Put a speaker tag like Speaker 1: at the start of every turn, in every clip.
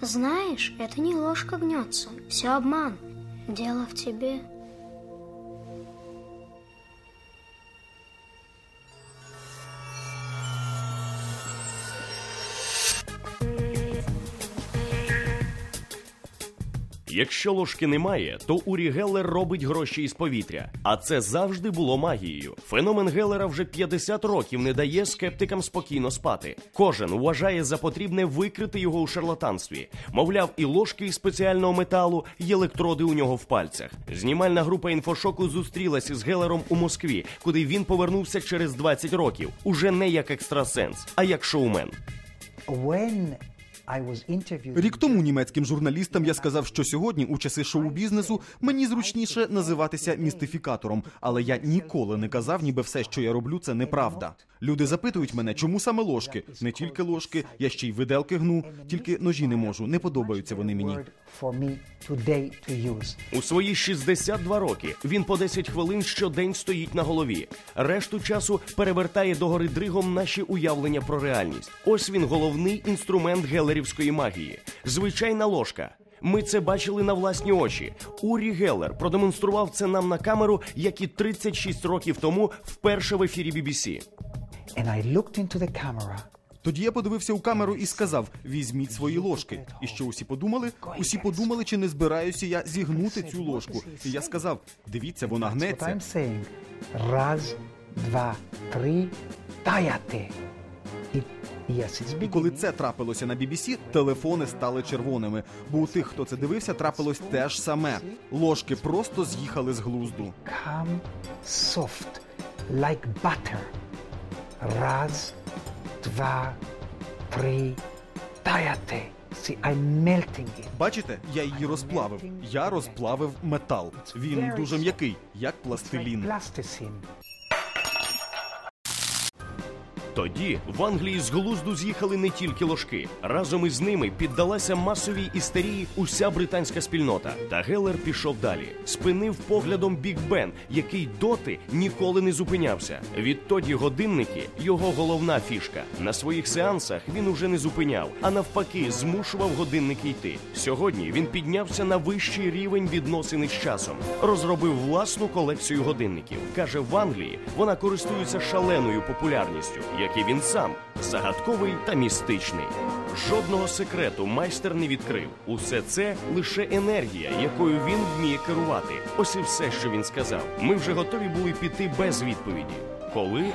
Speaker 1: Знаешь, это не ложка гнется, все обман. Дело в тебе.
Speaker 2: Якщо ложки немає, то Урі Геллер робить гроші із повітря. А це завжди було магією. Феномен Геллера вже 50 років не дає скептикам спокійно спати. Кожен вважає за потрібне викрити його у шарлатанстві. Мовляв, і ложки із спеціального металу, і електроди у нього в пальцях. Знімальна група інфошоку зустрілася з Геллером у Москві, куди він повернувся через 20 років. Уже не як екстрасенс, а як шоумен.
Speaker 3: When
Speaker 4: Рік тому німецьким журналістам я сказав, що сьогодні, у часи шоу-бізнесу, мені зручніше називатися містифікатором, але я ніколи не казав, ніби все, що я роблю, це неправда. Люди запитують мене, чому саме ложки? Не тільки ложки, я ще й виделки гну, тільки ножі не можу. Не подобаються вони мені.
Speaker 2: У свої 62 роки він по 10 хвилин щодень стоїть на голові. Решту часу перевертає догори дригом наші уявлення про реальність. Ось він головний інструмент гелерівської магії. Звичайна ложка. Ми це бачили на власні очі. Урі Геллер продемонстрував це нам на камеру, як і 36 років тому вперше в ефірі BBC.
Speaker 3: And I looked into the camera.
Speaker 4: Тоді я подивився у камеру і сказав: візьміть свої ложки. І що усі подумали? Усі подумали, чи не збираюся я зігнути цю ложку. І я сказав: дивіться, вона гнеться.
Speaker 3: Раз, два, три, it's
Speaker 4: І коли це трапилося на BBC, телефони стали червоними. Бо у тих, хто це дивився, трапилось те ж саме. Ложки просто з'їхали з глузду.
Speaker 3: Come soft, like butter. Раз, два, три, melting.
Speaker 4: Бачите, я її розплавив. Я розплавив метал. Він дуже м'який, як пластилін.
Speaker 2: Тоді в Англії з глузду з'їхали не тільки ложки. Разом із ними піддалася масовій істерії уся британська спільнота. Та Геллер пішов далі, спинив поглядом Біг Бен, який доти ніколи не зупинявся. Відтоді годинники його головна фішка. На своїх сеансах він уже не зупиняв, а навпаки, змушував годинники йти. Сьогодні він піднявся на вищий рівень відносин із часом, розробив власну колекцію годинників. каже, в Англії вона користується шаленою популярністю, як і він сам, загадковий та містичний. Жодного секрету майстер не відкрив. Усе це лише енергія, якою він вміє керувати. Ось і все, що він сказав. Ми вже готові були піти без відповіді. Коли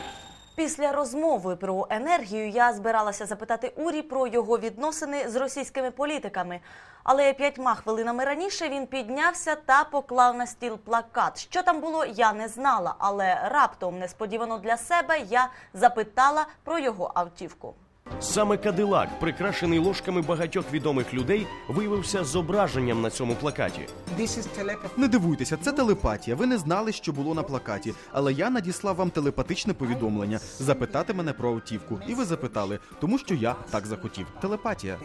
Speaker 5: Після розмови про енергію я збиралася запитати Урі про його відносини з російськими політиками. Але п'ятьма хвилинами раніше він піднявся та поклав на стіл плакат. Що там було, я не знала, але раптом, несподівано для себе, я запитала про його автівку.
Speaker 2: Саме Кадилак, прикрашений ложками багатьох відомих людей, виявився зображенням на цьому плакаті.
Speaker 4: Не дивуйтеся, це телепатія. Ви не знали, що було на плакаті, але я надіслав вам телепатичне повідомлення запитати мене про автівку. І ви запитали, тому що я так захотів. Телепатія.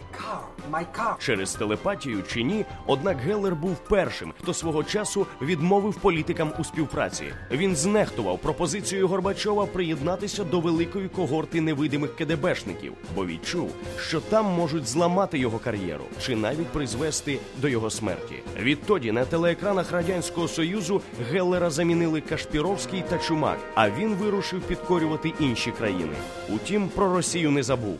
Speaker 2: Через телепатію чи ні, однак Геллер був першим, хто свого часу відмовив політикам у співпраці. Він знехтував пропозицією Горбачова приєднатися до великої когорти невидимих КДБшників, бо відчув, що там можуть зламати його кар'єру чи навіть призвести до його смерті. Відтоді на телеекранах радянського союзу Геллера замінили Кашпіровський та Чумак, а він вирушив підкорювати інші країни. Утім, про Росію не забув.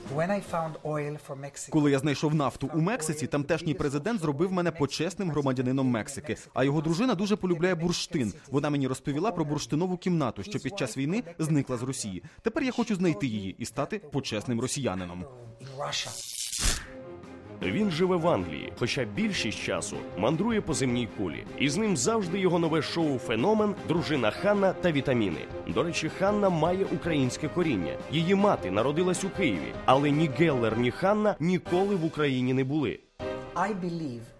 Speaker 4: Коли я знайшов нафту у Мексиці, тамтешній президент зробив мене почесним громадянином Мексики. А його дружина дуже полюбляє бурштин. Вона мені розповіла про бурштинову кімнату, що під час війни зникла з Росії. Тепер я хочу знайти її і стати почесним росіянином.
Speaker 3: Russia.
Speaker 2: Він живе в Англії, хоча більшість часу мандрує по земній кулі. І з ним завжди його нове шоу Феномен, дружина Ханна та вітаміни. До речі, Ханна має українське коріння. Її мати народилась у Києві, але ні Геллер, ні Ханна ніколи в Україні не були.
Speaker 3: I believe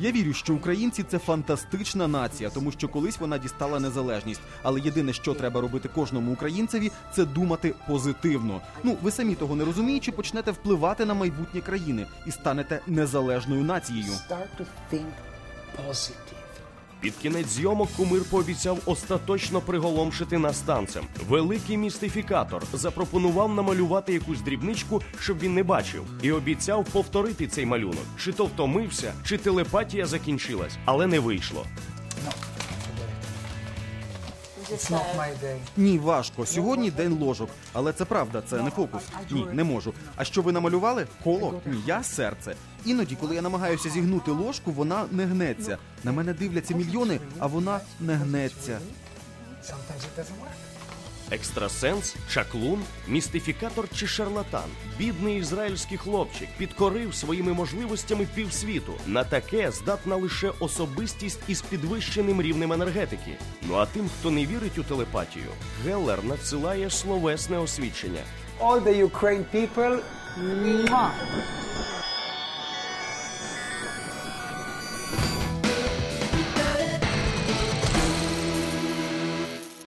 Speaker 4: Я вірю, що українці це фантастична нація, тому що колись вона дістала незалежність. Але єдине, що треба робити кожному українцеві, це думати позитивно. Ну, ви самі того не розуміючи, почнете впливати на майбутнє країни і станете незалежною нацією.
Speaker 2: Під кінець зйомок кумир пообіцяв остаточно приголомшити нас танцем. Великий містифікатор запропонував намалювати якусь дрібничку, щоб він не бачив, і обіцяв повторити цей малюнок. Чи то втомився, чи телепатія закінчилась, але не вийшло.
Speaker 3: No, forget it. It's not my day.
Speaker 4: Ні, важко. Сьогодні день ложок. Але це правда, це не фокус. Ні, не можу. А що ви намалювали? Коло? Ні, я серце. Іноді, коли я намагаюся зігнути ложку, вона не гнеться. На мене дивляться мільйони, а вона не гнеться.
Speaker 2: Екстрасенс, чаклун, містифікатор чи шарлатан. Бідний ізраїльський хлопчик підкорив своїми можливостями півсвіту. На таке здатна лише особистість із підвищеним рівнем енергетики. Ну а тим, хто не вірить у телепатію, Геллер надсилає словесне освідчення.
Speaker 3: All the Ukraine people.